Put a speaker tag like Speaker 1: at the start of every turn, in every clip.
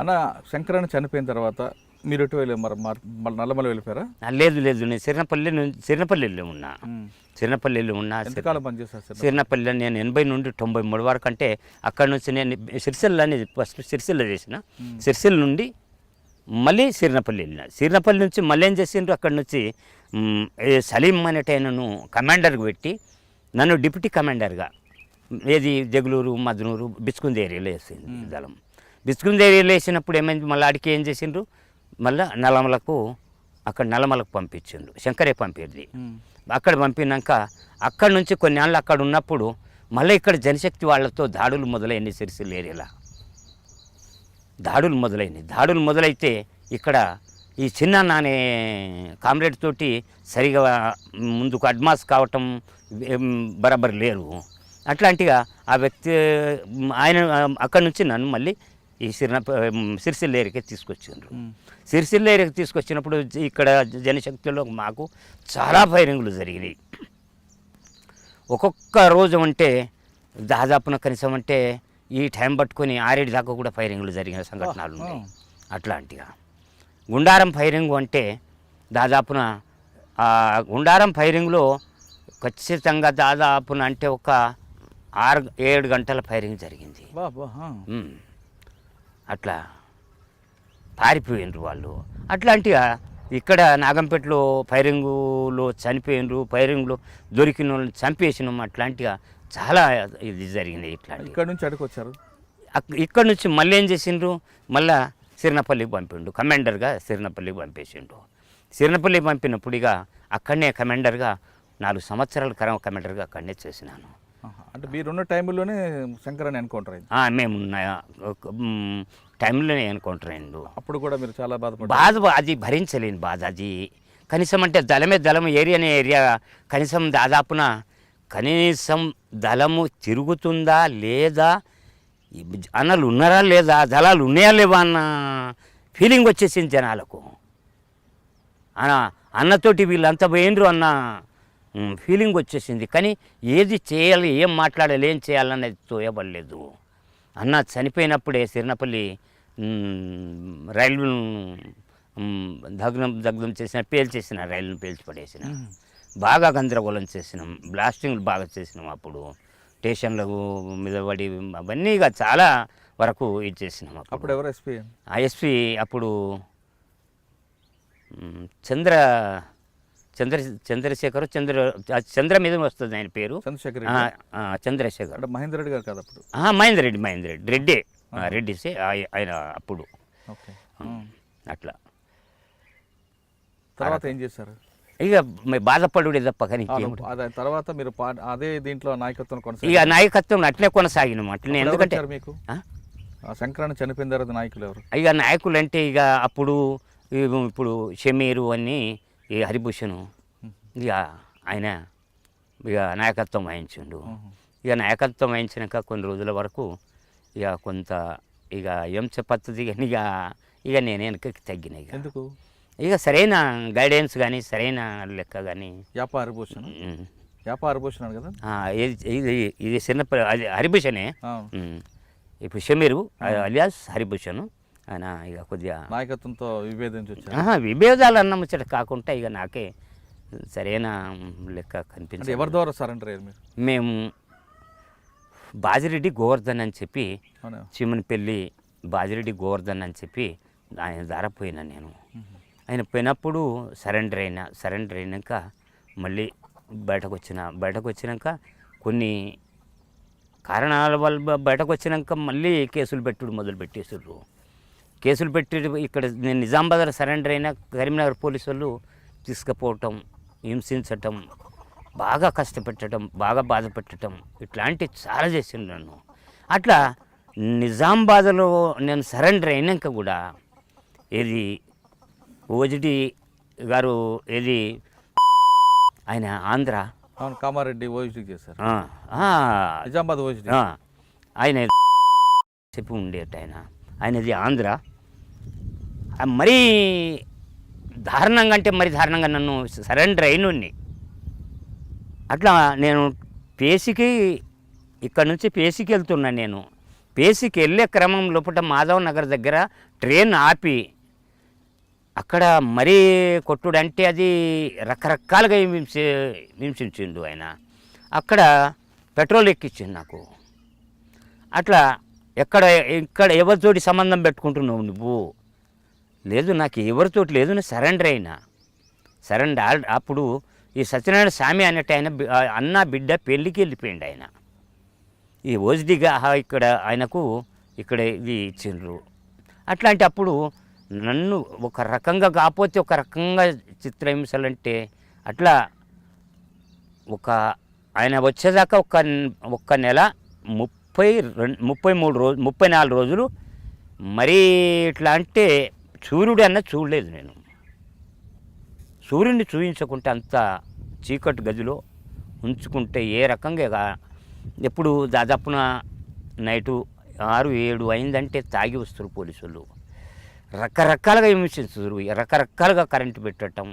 Speaker 1: అన్న శంకరన్న చనిపోయిన తర్వాత మీరు ఎటు వెళ్ళి మరి? మార్- మళ్ళీ నల్లమల వెళ్ళిపోయారా?
Speaker 2: లేదు లేదు. నేను సిరినపల్లి సిరినపల్లిలో ఉన్నా. సిరినపల్లిలో ఉన్నా.
Speaker 1: ఎంతకాలం పనిచేస్తారు సార్
Speaker 2: సిరినపల్లిలో నేను ఎనభై నుండి తొంభై మూడు వరకు అంటే అక్కడ నుంచి నేను సిరిసిల్ల అనేది ఫస్ట్ సిరిసిల్ల చేసిన. సిరిసిల్ల నుండి మళ్ళీ సిరినపల్లి వెళ్ళిన. సిరినపల్లి నుంచి మళ్ళీ ఏం చేసిండ్రు? అక్కడ నుంచి సలీం అనేటైనను కమాండర్కి పెట్టి నన్ను డిప్యూటీ కమాండర్గా ఏది జగులూరు మద్నూరు బిచ్చుకుంది ఏరియాలో వేసింది దళం బిచ్చుకుంది ఏరియాలో వేసినప్పుడు ఏమైంది? మళ్ళీ ఆడికి ఏం చేసిండ్రు? మళ్ళీ నల్లమలకు అక్కడ నల్లమలకు పంపించిండ్రు. శంకరే పంపేది అక్కడ పంపినాక అక్కడ నుంచి కొన్ని ఏళ్ళు అక్కడ ఉన్నప్పుడు మళ్ళీ ఇక్కడ జనశక్తి వాళ్ళతో దాడులు మొదలైనవి సిరిసిల్ల ఏరియాలో. దాడులు మొదలైనవి దాడులు మొదలైతే ఇక్కడ ఈ చిన్న నానే కామ్రేడ్ తోటి సరిగా ముందుకు అడ్మాస్ కావటం బరాబర్ లేరు. అట్లాంటిగా ఆ వ్యక్తి ఆయన అక్కడి నుంచి నన్ను మళ్ళీ ఈ సిరిన సిరిసిల్ల ఏరియాకి తీసుకొచ్చిండ్రు. సిరిసిల్ల ఏరియాకి తీసుకొచ్చినప్పుడు ఇక్కడ జనశక్తిలో మాకు చాలా ఫైరింగ్లు జరిగినాయి. ఒక్కొక్క రోజు అంటే దాదాపున కనీసం అంటే ఈ టైం పట్టుకొని ఆరేడు దాకా కూడా ఫైరింగ్లు జరిగిన సంఘటనలు ఉన్నాయి. అట్లాంటిగా. గుండారం ఫైరింగ్ అంటే దాదాపున గుండారం ఫైరింగ్లో ఖచ్చితంగా దాదాపున అంటే ఒక ఆరు ఏడు గంటల ఫైరింగ్ జరిగింది. అట్లా పారిపోయినరు వాళ్ళు. అట్లాంటిగా ఇక్కడ నాగంపేటలో ఫైరింగులో చనిపోయినరు ఫైరింగ్లో దొరికిన వాళ్ళని చంపేసినాం అట్లాంటిగా చాలా ఇది జరిగింది ఇట్లాంటి.
Speaker 1: ఇక్కడ నుంచి అడుగు వచ్చారు
Speaker 2: ఇక్కడ నుంచి మళ్ళీ ఏం చేసిండ్రు? మళ్ళా సిరినపల్లికి పంపిండు. కమాండర్గా సిరినపల్లికి పంపేసిండు. సిరినపల్లికి పంపినప్పుడు ఇక అక్కడనే కమాండర్గా నాలుగు సంవత్సరాల కరం కమాండర్గా అక్కడనే చేసినాను.
Speaker 1: అంటే మీరున్న టైంలోనే శంకరన్న ఎన్కౌంటర్ అయింది?
Speaker 2: మేము టైంలోనే ఎన్కౌంటర్ అయిండు.
Speaker 1: అప్పుడు కూడా మీరు చాలా బాధపడ్డారు.
Speaker 2: బాధ అది భరించలేని బాధ అది కనీసం అంటే దళమే దళం ఏరియానే ఏరియా కనీసం దాదాపున కనీసం దళము తిరుగుతుందా లేదా అన్నలు ఉన్నారా లేదా దళాలు ఉన్నాయా లేవా అన్న ఫీలింగ్ వచ్చేసింది జనాలకు. అన్న అన్నతోటి వీళ్ళంతా పోయినరు అన్న ఫీలింగ్ వచ్చేసింది. కానీ ఏది చేయాలి ఏం మాట్లాడాలి ఏం చేయాలనేది తోయబడలేదు. అన్న చనిపోయినప్పుడే సిరినపల్లి ఉమ్, రైలు ఉమ్, దగ్నం దగ్నం చేసిన పేల్చేసిన రైలును పేల్చి పడేసిన బాగా గందరగోళం చేసినాం. బ్లాస్టింగ్లు బాగా చేసినాం అప్పుడు. స్టేషన్లకు మీద పడి అవన్నీ ఇక చాలా వరకు ఇది చేసినాం అప్పుడు.
Speaker 1: అప్పుడు ఎవరు ఎస్పీ?
Speaker 2: ఐఎస్పి అప్పుడు మ్, చంద్ర చంద్ర చంద్రశేఖర్ చంద్ర చంద్ర మీద వస్తుంది ఆయన పేరు.
Speaker 1: చంద్రశేఖర్ రెడ్డి?
Speaker 2: చంద్రశేఖర్.
Speaker 1: అంటే మహేందర్ రెడ్డి గారు కాదు అప్పుడు?
Speaker 2: ఆ, మహేందర్ రెడ్డి మహేందర్ రెడ్డి. రెడ్డి. రెడ్డిసే ఆయ- ఆయన అప్పుడు. అట్లా.
Speaker 1: తర్వాత ఏం చేశారు?
Speaker 2: ఇక బాధపడుడే తప్ప కానీ
Speaker 1: తర్వాత మీరు అదే దీంట్లో నాయకత్వం
Speaker 2: ఇక నాయకత్వం అట్లే కొనసాగినాం అట్లనే ఎందుకంటే
Speaker 1: మీకు? శంకరన్న చనిపోయిన తర్వాత నాయకులు ఎవరు?
Speaker 2: ఇక నాయకులు అంటే ఇక అప్పుడు ఇప్పుడు షమీరు అని ఈ హరిభూషణ్? ఇక ఆయన ఇక నాయకత్వం వహించిండు. ఇక నాయకత్వం వహించినాక కొన్ని రోజుల వరకు ఇక కొంత ఇక ఎంస పద్ధతి కానీ ఇక ఇక నేను వెనకకి తగ్గిన ఇక
Speaker 1: ఎందుకు?
Speaker 2: ఇక సరైన గైడెన్స్ కానీ సరైన లెక్క కానీ
Speaker 1: యాప హరిభూషణ్? యాప హరిభూషణ్ అని కదా?
Speaker 2: ఇది ఇది చిన్న అది హరిభూషణే. ఇప్పుడు షమీరు అలియాస్ హరిభూషణ్. ఆయన ఇక కొద్దిగా
Speaker 1: నాయకత్వంతో విభేదించి వచ్చారు
Speaker 2: ఆహా, విభేదాలు అన్న ముచ్చట కాకుండా ఇక నాకే సరైన లెక్క కనిపించింది
Speaker 1: ఎవరి ద్వారా సరెండర్ అయ్యారు మీరు?
Speaker 2: మేము బాజిరెడ్డి గోవర్ధన్ అని చెప్పి చిమనపల్లి బాజిరెడ్డి గోవర్ధన్ అని చెప్పి ఆయన ద్వారా పోయినా నేను. ఆయన పోయినప్పుడు సరెండర్ అయినా సరెండర్ అయినాక మళ్ళీ బయటకు వచ్చిన బయటకు వచ్చినాక కొన్ని కారణాల వల్ల బయటకు వచ్చినాక మళ్ళీ కేసులు పెట్టుడు మొదలు పెట్టేసారు కేసులు పెట్టి ఇక్కడ నేను నిజామాబాద్లో సరెండర్ అయినా కరీంనగర్ పోలీసు వాళ్ళు తీసుకుపోవటం హింసించటం బాగా కష్టపెట్టడం బాగా బాధ పెట్టడం ఇట్లాంటి చాలా చేసిండు నన్ను. అట్లా నిజామాబాద్లో నేను సరెండర్ అయినాక కూడా ఏది ఓజిడి గారు ఏది ఆయన ఆంధ్ర
Speaker 1: అవును కామారెడ్డి ఓజిడి చేశారు. నిజామాబాద్ ఓజిడి.
Speaker 2: ఆ, ఆయన చెప్పి ఉండేట ఆయన. ఆయనది ఆంధ్ర. మరీ దారుణంగా అంటే మరి దారుణంగా నన్ను సరెండర్ అయినోడిని. అట్లా నేను పేసికి ఇక్కడ నుంచి పేసికి వెళ్తున్నాను నేను. పేసికి వెళ్ళే క్రమం లోపల మాధవ్ నగర్ దగ్గర ట్రైన్ ఆపి అక్కడ మరీ కొట్టుడు అంటే అది రకరకాలుగా హింస హింసించిండు ఆయన. అక్కడ పెట్రోల్ ఎక్కించింది నాకు. అట్లా ఎక్కడ ఇక్కడ ఎవరితోటి సంబంధం పెట్టుకుంటున్నావు నువ్వు? లేదు నాకు ఎవరితోటి లేదు నేను సరెండర్ అయినా. సరెండర్ అప్పుడు ఈ సత్యనారాయణ స్వామి అన్నట్టు ఆయన అన్న బిడ్డ పెళ్ళికి వెళ్ళిపోయిండు ఆయన. ఈ ఓజిడిగా ఇక్కడ ఆయనకు ఇక్కడ ఇది ఇచ్చిండ్రు. అట్లాంటి అప్పుడు నన్ను ఒక రకంగా కాకపోతే ఒక రకంగా చిత్రహింసలంటే అట్లా ఒక ఆయన వచ్చేదాకా ఒక ఒక్క నెల ముప్పై రెండు ముప్పై మూడు రోజు ముప్పై నాలుగు రోజులు మరీ ఇట్లా అంటే సూర్యుడు అన్న చూడలేదు నేను. సూర్యుడిని చూపించకుంటే అంత చీకటి గదిలో ఉంచుకుంటే ఏ రకంగా ఎప్పుడు దాదాపున నైటు ఆరు ఏడు అయిందంటే తాగి వస్తారు పోలీసులు. రకరకాలుగా హింసిస్తారు రకరకాలుగా కరెంటు పెట్టడం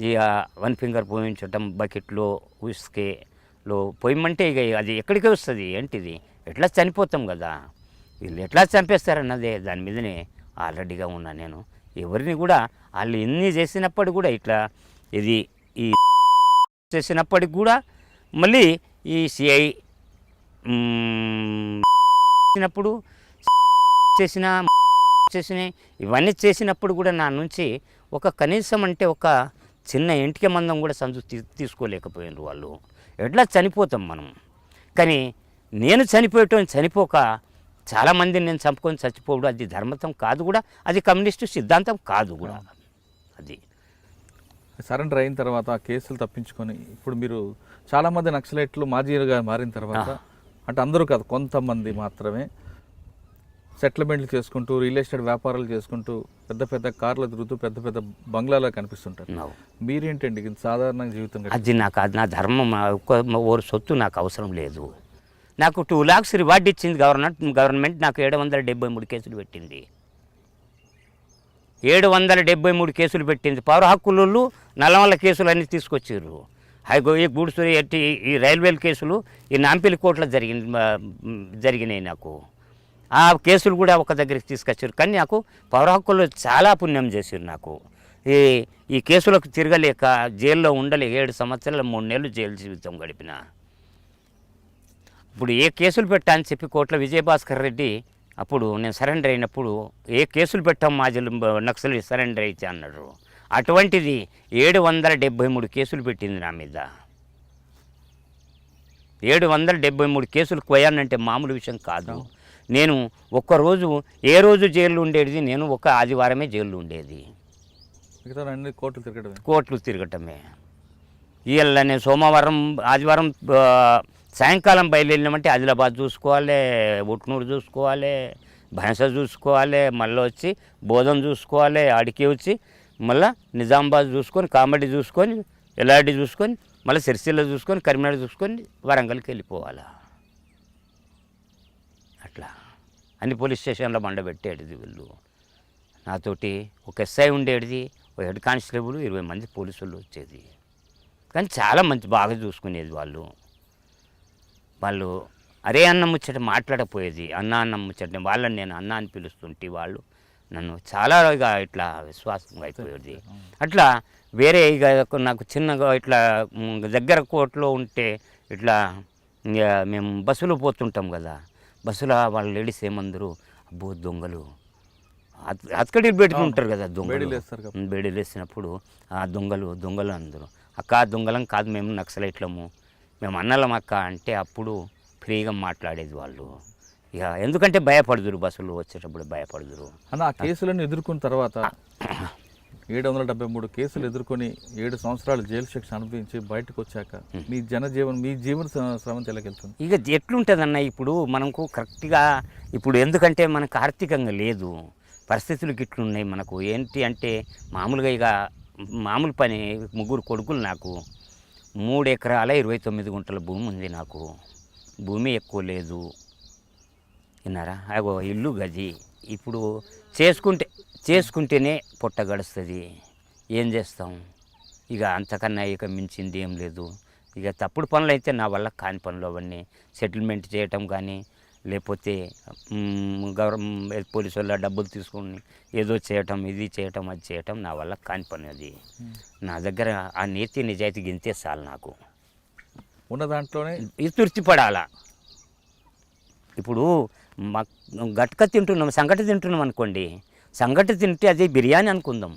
Speaker 2: ఇక వన్ ఫింగర్ పోయించటం బకెట్లో ఉస్కేలో పోయమంటే ఇక అది ఎక్కడికి వస్తుంది? ఏంటిది? ఎట్లా చనిపోతాం కదా? వీళ్ళు ఎట్లా చంపేస్తారన్నదే దాని మీదనే ఆల్రెడీగా ఉన్నా నేను. ఎవరిని కూడా వాళ్ళు ఎన్ని చేసినప్పుడు కూడా ఇట్లా ఇది ఈ చేసినప్పటికి కూడా మళ్ళీ ఈ సిఐ చేసినప్పుడు చేసిన చేసిన ఇవన్నీ చేసినప్పుడు కూడా నా నుంచి ఒక కనీసం అంటే ఒక చిన్న ఇంటికి మందం కూడా సంతు తీసుకోలేకపోయినారు వాళ్ళు. ఎట్లా చనిపోతాం మనం? కానీ నేను చనిపోయటం చనిపోక చాలామందిని నేను చంపుకొని చచ్చిపోవడం అది ధర్మతం కాదు కూడా అది కమ్యూనిస్టు సిద్ధాంతం కాదు కూడా. అది.
Speaker 1: సరెండర్ అయిన తర్వాత ఆ కేసులు తప్పించుకొని ఇప్పుడు మీరు చాలా మంది నక్సలైట్లు మాజీలుగా మారిన తర్వాత అంటే అందరూ కాదు కొంతమంది మాత్రమే సెటిల్మెంట్లు చేసుకుంటూ రియల్ ఎస్టేట్ వ్యాపారాలు చేసుకుంటూ పెద్ద పెద్ద కార్లు తిరుగుతూ పెద్ద పెద్ద బంగ్లాలో కనిపిస్తుంటారు. మీరేంటండి సాధారణ జీవితం
Speaker 2: అది నాకు అది నా ధర్మం ఓరు సొత్తు నాకు అవసరం లేదు. నాకు టూ లాక్స్ రివార్డ్ ఇచ్చింది గవర్నమెంట్ గవర్నమెంట్ నాకు ఏడు వందల డెబ్బై మూడు కేసులు పెట్టింది. ఏడు వందల డెబ్బై మూడు కేసులు పెట్టింది. పౌర హక్కులు నల్లమల్ల కేసులు అన్నీ తీసుకొచ్చారు హైగో ఈ గూడ్స్ ఎట్టి ఈ రైల్వేల కేసులు ఈ నాంపిల్లి కోర్టులో జరిగింది జరిగినాయి నాకు. ఆ కేసులు కూడా ఒక దగ్గరికి తీసుకొచ్చారు కానీ నాకు పౌర హక్కులు చాలా పుణ్యం చేశారు నాకు. ఈ ఈ కేసులకు తిరగలేక జైల్లో ఉండలేక ఏడు సంవత్సరాలు మూడు నెలలు జైలు జీవితం గడిపిన. ఇప్పుడు ఏ కేసులు పెట్టా అని చెప్పి కోట్ల విజయభాస్కర్ రెడ్డి అప్పుడు నేను సరెండర్ అయినప్పుడు ఏ కేసులు పెట్టాం మాజీలు నక్సలు సరెండర్ అయితే అన్నాడు. అటువంటిది ఏడు వందల డెబ్బై మూడు కేసులు పెట్టింది నా మీద. ఏడు వందల డెబ్బై మూడు కేసులు పోయానంటే మామూలు విషయం కాదు. నేను ఒక్కరోజు ఏ రోజు జైల్లో ఉండేది? నేను ఒక ఆదివారమే జైల్లో ఉండేది.
Speaker 1: కోర్టులు తిరగడమే.
Speaker 2: కోట్లు తిరగటమే. ఇవాళ నేను సోమవారం ఆదివారం సాయంకాలం బయలుదేరినామంటే ఆదిలాబాద్ చూసుకోవాలి ఉట్నూరు చూసుకోవాలి భైంస చూసుకోవాలి మళ్ళీ వచ్చి బోధం చూసుకోవాలి ఆడికి వచ్చి మళ్ళీ నిజామాబాద్ చూసుకొని కామెడీ చూసుకొని ఎల్లాడి చూసుకొని మళ్ళీ సిరిసిల్ల చూసుకొని కరీంనగర్ చూసుకొని వరంగల్కి వెళ్ళిపోవాలా? అట్లా. అన్ని పోలీస్ స్టేషన్లో మండబెట్టేటిది వీళ్ళు. నాతోటి ఒక ఎస్ఐ ఉండేది ఒక హెడ్ కానిస్టేబుల్ ఇరవై మంది పోలీసులు వచ్చేది. కానీ చాలా మంచి బాగా చూసుకునేది వాళ్ళు. వాళ్ళు అరే అన్న ముచ్చట మాట్లాడపోయేది అన్న అన్న ముచ్చట వాళ్ళని నేను అన్న అని పిలుస్తుంటే వాళ్ళు నన్ను చాలా ఇక ఇట్లా విశ్వాసంగా అయిపోయేది. అట్లా వేరే ఇక నాకు చిన్నగా ఇట్లా దగ్గర కోట్లో ఉంటే ఇట్లా ఇక మేము బస్సులో పోతుంటాం కదా బస్సులో వాళ్ళు లేడీస్ ఏమందరు అబ్బో దొంగలు అత్- అతకడీలు పెట్టుకుంటారు కదా దొంగలు.
Speaker 1: బేడీలు
Speaker 2: వేసినప్పుడు ఆ దొంగలు దొంగలు అందరూ అక్క దొంగలం కాదు మేము నక్సలైట్లము మేము అన్నలం అక్క అంటే అప్పుడు ఫ్రీగా మాట్లాడేది వాళ్ళు. ఇక ఎందుకంటే భయపడుదురు బస్సులు వచ్చేటప్పుడు భయపడుదురు.
Speaker 1: అన్న ఆ కేసులను ఎదుర్కొన్న తర్వాత ఏడు వందల డెబ్బై మూడు కేసులు ఎదుర్కొని ఏడు సంవత్సరాలు జైలు శిక్ష అనుభవించి బయటకు వచ్చాక మీ జనజీవన్ మీ జీవన శ్ర- శ్రమ తెలకెళ్తుంది
Speaker 2: ఇక ఎట్లుంటుందన్న ఇప్పుడు మనకు కరెక్ట్గా ఇప్పుడు ఎందుకంటే మనకు ఆర్థికంగా లేదు. పరిస్థితులు గిట్లున్నాయి మనకు. ఏంటి అంటే మామూలుగా ఇక మామూలు పని ముగ్గురు కొడుకులు నాకు. మూడు ఎకరాల ఇరవై తొమ్మిది గుంటల భూమి ఉంది నాకు. భూమి ఎక్కువ లేదు. విన్నారా? అగో ఇల్లు గది. ఇప్పుడు చేసుకుంటే చేసుకుంటేనే పొట్ట గడుస్తుంది. ఏం చేస్తాం? ఇక అంతకన్నా ఇక మించింది ఏం లేదు. ఇక తప్పుడు పనులు అయితే నా వల్ల కాని పనులు అవన్నీ. సెటిల్మెంట్ చేయటం కానీ లేకపోతే గవర్నమెంట్ పోలీసు వాళ్ళ డబ్బులు తీసుకొని ఏదో చేయటం ఇది చేయటం అది చేయటం నా వల్ల కాని పని అది. నా దగ్గర ఆ నీతి నిజాయితీ గింతే చాలు నాకు.
Speaker 1: ఉన్న దాంట్లోనే
Speaker 2: ఇది తృప్తిపడాలా ఇప్పుడు మా గట్క తింటున్నాం సంగటి తింటున్నాం అనుకోండి. సంగటి తింటే అది బిర్యానీ అనుకుందాం.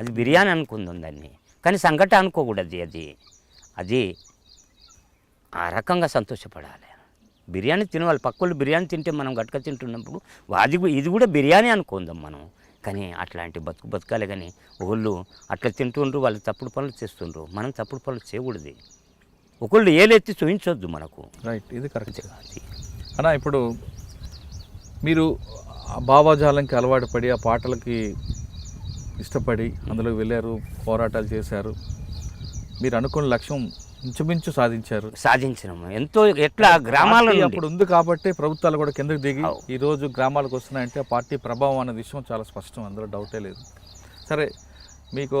Speaker 2: అది బిర్యానీ అనుకుందాం దాన్ని. కానీ సంగటి అనుకోకూడదు అది. అది ఆ రకంగా సంతోషపడాలి. బిర్యానీ తినవాలి. పక్కలు బిర్యానీ తింటే మనం గట్క తింటున్నప్పుడు అది ఇది కూడా బిర్యానీ అనుకుందాం మనం. కానీ అట్లాంటి బతుకు బతకాలి కానీ ఒకళ్ళు అట్లా తింటుండ్రు వాళ్ళు తప్పుడు పనులు చేస్తుండ్రు. మనం తప్పుడు పనులు చేయకూడదు. ఒకళ్ళు ఏలెత్తి చూపించొద్దు మనకు.
Speaker 1: రైట్ ఇది కరెక్ట్. అన్న ఇప్పుడు మీరు భావాజాలంకి అలవాటు పడి ఆ పాటలకి ఇష్టపడి అందులోకి వెళ్ళారు పోరాటాలు చేశారు. మీరు అనుకున్న లక్ష్యం ఇంచుమించు సాధించారు.
Speaker 2: సాధించినాము. ఎంతో ఎట్లా గ్రామాల
Speaker 1: అప్పుడు ఉంది కాబట్టి ప్రభుత్వాలు కూడా కిందకి దిగి. ఈ రోజు గ్రామాలకు వస్తున్నాయంటే ఆ పార్టీ ప్రభావం అనే విషయం చాలా స్పష్టం అందులో డౌటే లేదు. సరే మీకు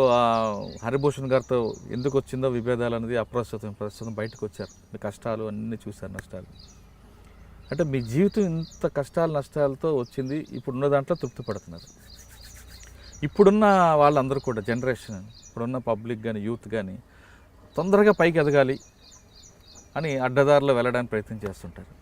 Speaker 1: హరిభూషణ్ గారితో ఎందుకు వచ్చిందో విభేదాలు అనేది అప్రస్తుతం ప్రస్తుతం బయటకు వచ్చారు. మీ కష్టాలు అన్నీ చూశారు నష్టాలు. అంటే మీ జీవితం ఇంత కష్టాలు నష్టాలతో వచ్చింది ఇప్పుడున్న దాంట్లో తృప్తి పడుతున్నారు. ఇప్పుడున్న వాళ్ళందరూ కూడా జనరేషన్ ఇప్పుడున్న పబ్లిక్ కానీ యూత్ కానీ తొందరగా పైకి ఎదగాలి అని అడ్డదారిలో వెళ్ళడానికి ప్రయత్నం చేస్తుంటారు.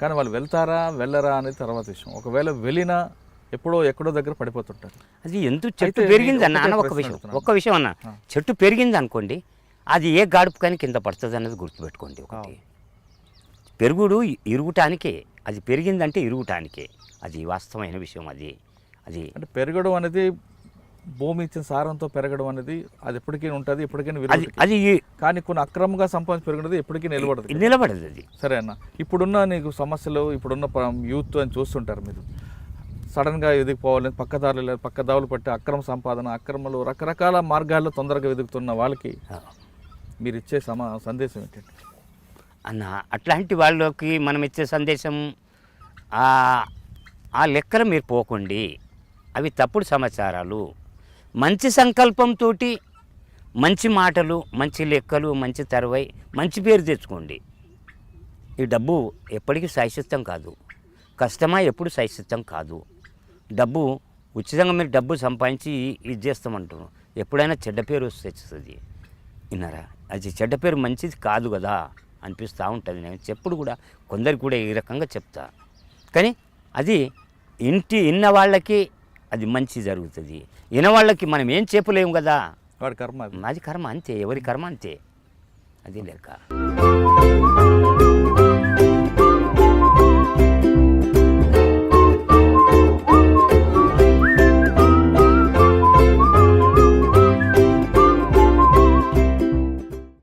Speaker 1: కానీ వాళ్ళు వెళ్తారా వెళ్ళరా అనేది తర్వాత విషయం. ఒకవేళ వెళ్ళినా ఎప్పుడో ఎక్కడో దగ్గర పడిపోతుంటారు.
Speaker 2: అది ఎందుకు చెట్టు పెరిగింది అన్న ఒక విషయం. ఒక్క విషయం అన్న. చెట్టు పెరిగింది అనుకోండి అది ఏ గాడుపు కానీ కింద పడుతుంది అనేది గుర్తుపెట్టుకోండి ఒకటి. పెరుగుడు ఇరుగుటానికే అది పెరిగిందంటే ఇరుగుటానికే. అది వాస్తవమైన విషయం అది. అది
Speaker 1: అంటే పెరగడం అనేది భూమి ఇచ్చిన సారంతో పెరగడం అనేది అది ఎప్పటికీ ఉంటుంది ఎప్పటికైనా
Speaker 2: అది
Speaker 1: కానీ కొన్ని అక్రమంగా సంపాదించి పెరగడం ఎప్పటికీ నిలబడదు.
Speaker 2: నిలబడదు అది.
Speaker 1: సరే అన్న ఇప్పుడున్న నీకు సమస్యలు ఇప్పుడున్న యూత్ అని చూస్తుంటారు మీరు. సడన్గా ఎదిగిపోవాలని పక్కదారులు లేదు పక్కదావులు పట్టి అక్రమ సంపాదన అక్రమాలు రకరకాల మార్గాల్లో తొందరగా వెతుకుతున్న వాళ్ళకి మీరు ఇచ్చే సమా సందేశం ఏంటంటే
Speaker 2: అన్న అట్లాంటి వాళ్ళకి మనం ఇచ్చే సందేశం ఆ లెక్కలు మీరు పోకండి. అవి తప్పుడు సమాచారాలు. మంచి సంకల్పంతో మంచి మాటలు మంచి లెక్కలు మంచి తరవై మంచి పేరు తెచ్చుకోండి. ఈ డబ్బు ఎప్పటికీ శాశ్వతం కాదు. కష్టమా ఎప్పుడు శాశ్వతం కాదు. డబ్బు ఉచితంగా మీరు డబ్బు సంపాదించి ఇది చేస్తామంటారు ఎప్పుడైనా చెడ్డ పేరు వస్తుంది విన్నారా? అది చెడ్డ పేరు మంచిది కాదు కదా అనిపిస్తూ ఉంటుంది. నేను చెప్పుడు కూడా కొందరికి కూడా ఈ రకంగా చెప్తా. కానీ అది ఇంటి ఇన్న వాళ్ళకి అది మంచి జరుగుతుంది. ఇన వాళ్ళకి మనం ఏం చెప్పలేము కదా?
Speaker 1: వాడి కర్మ అది
Speaker 2: కర్మ అంతే ఎవరి కర్మ అంతే. అది లెక్క.